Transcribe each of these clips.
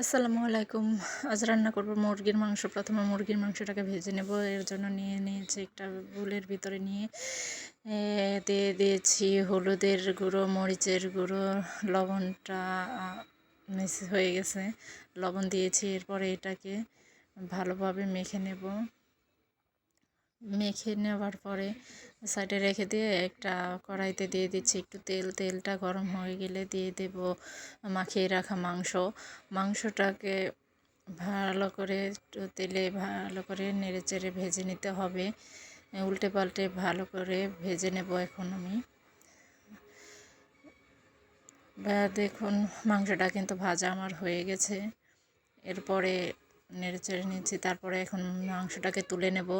আসসালামু আলাইকুম। আজ রান্না করব মুরগির মাংস। প্রথমে মুরগির মাংসটাকে ভেজে নেব। এর জন্য নিয়ে নিয়েছি একটা বুলের ভিতরে নিয়ে দিয়ে দিয়েছি হলুদের গুঁড়ো, মরিচের গুঁড়ো, লবণটা মিস হয়ে গেছে। লবণ দিয়েছি, এরপরে এটাকে ভালোভাবে মেখে নেব। মেখে নেওয়ার পরে সাইডে রেখে দিয়ে একটা কড়াইতে দিয়ে দিচ্ছি একটু তেল। তেলটা গরম হয়ে গেলে দিয়ে দেব মাখিয়ে রাখা মাংস। মাংসটাকে ভালো করে একটু তেলে ভালো করে নেড়ে চেড়ে ভেজে নিতে হবে। উল্টে পাল্টে ভালো করে ভেজে নেব এখন আমি। দেখুন, মাংসটা কিন্তু ভাজা আমার হয়ে গেছে। এরপরে নেড়ে চেড়ে নিচ্ছি, তারপরে এখন মাংসটাকে তুলে নেব।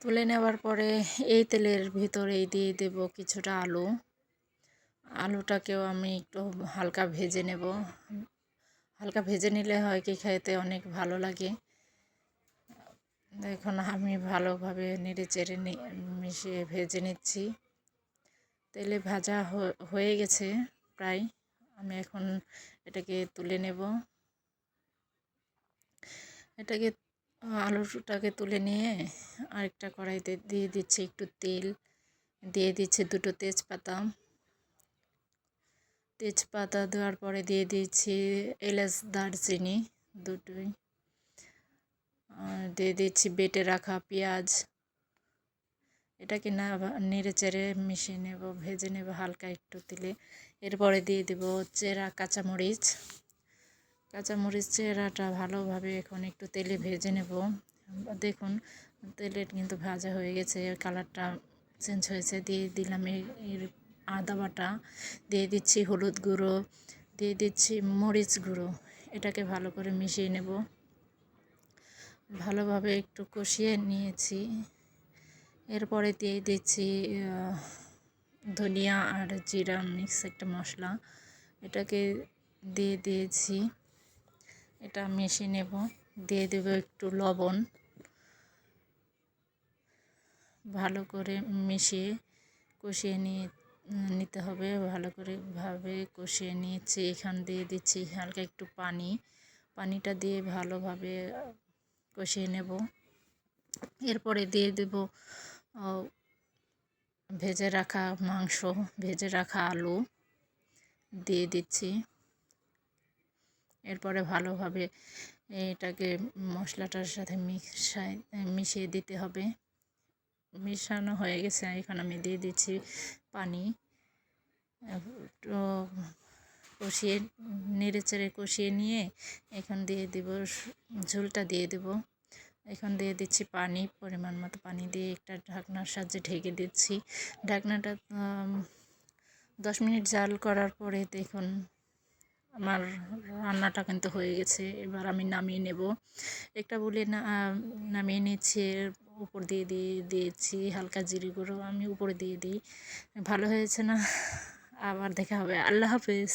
তুলে নেওয়ার পরে এই তেলের ভিতরেই দিয়ে দেব কিছুটা আলু। আলুটাকেও আমি একটু হালকা ভেজে নেব। হালকা ভেজে নিলে হয় কি খাইতে অনেক ভালো লাগে। এখন আমি ভালোভাবে নেড়ে চেড়ে মিশিয়ে ভেজে নিচ্ছি। তেলে ভাজা হয়ে গেছে প্রায়। আমি এখন এটাকে তুলে নেব। এটাকে আলুটাকে তুলে নিয়ে আরেকটা কড়াইতে দিয়ে দিচ্ছি একটু তেল। দিয়ে দিচ্ছি দুটো তেজপাতা। তেজপাতা দেওয়ার পরে দিয়ে দিচ্ছি এলাচ, দারচিনি দুটোই। দিয়ে দিচ্ছি বেটে রাখা পেঁয়াজ। এটাকে না নেড়ে চেড়ে মিশিয়ে নেব, ভেজে নেব হালকা একটু তেলে। এরপরে দিয়ে দেব চেরা কাঁচামরিচ। কাঁচামরিচ চেরাটা ভালোভাবে এখন একটু তেলে ভেজে নেব। দেখুন, তেলের কিন্তু ভাজা হয়ে গেছে কালারটা চেঞ্জ হয়েছে। দিয়ে দিলাম এর আদা বাটা, দিয়ে দিচ্ছি হলুদ গুঁড়ো, দিয়ে দিচ্ছি মরিচ গুঁড়ো। এটাকে ভালো করে মিশিয়ে নেব। ভালোভাবে একটু কষিয়ে নিয়েছি। এরপরে দিয়ে দিচ্ছি ধনিয়া আর জিরা মিক্স একটা মশলা। এটাকে দিয়ে দিয়েছি। এটা মিশিয়ে নেব। দিয়ে দেব একটু লবণ। ভালো করে মিশিয়ে কষিয়ে নিয়ে নিতে হবে। ভালো করে ভাবে কষিয়ে নিয়েছি। এখান দিয়ে দিচ্ছি হালকা একটু পানি। পানিটা দিয়ে ভালোভাবে কষিয়ে নেব। এরপরে দিয়ে দেব ভেজে রাখা মাংস, ভেজে রাখা আলু। দিয়ে দিচ্ছি। এরপরে ভালোভাবে এটাকে মশলাটার সাথে মিশাই মিশিয়ে দিতে হবে। মিশানো হয়ে গেছে, এখন আমি দিয়ে দিচ্ছি পানি। একটু কষিয়ে নেড়ে চেড়ে কষিয়ে নিয়ে এখন দিয়ে দেব, ঝোলটা দিয়ে দেব। এখন দিয়ে দিচ্ছি পানি, পরিমাণ মতো পানি দিয়ে একটা ঢাকনার সাহায্যে ঢেকে দিচ্ছি। ঢাকনাটা দশ মিনিট জাল করার পরে দেখুন আমার রান্নাটা কিন্তু হয়ে গেছে, এবার আমি নামিয়ে নেব। একটা বলে না, নামিয়ে নিচ্ছি উপর দিয়ে দিয়ে, দিয়েছি হালকা জিরি গুঁড়ো, আমি উপরে দিয়ে দিই। ভালো হয়েছে না? আবার দেখা হবে, আল্লাহ হাফেজ।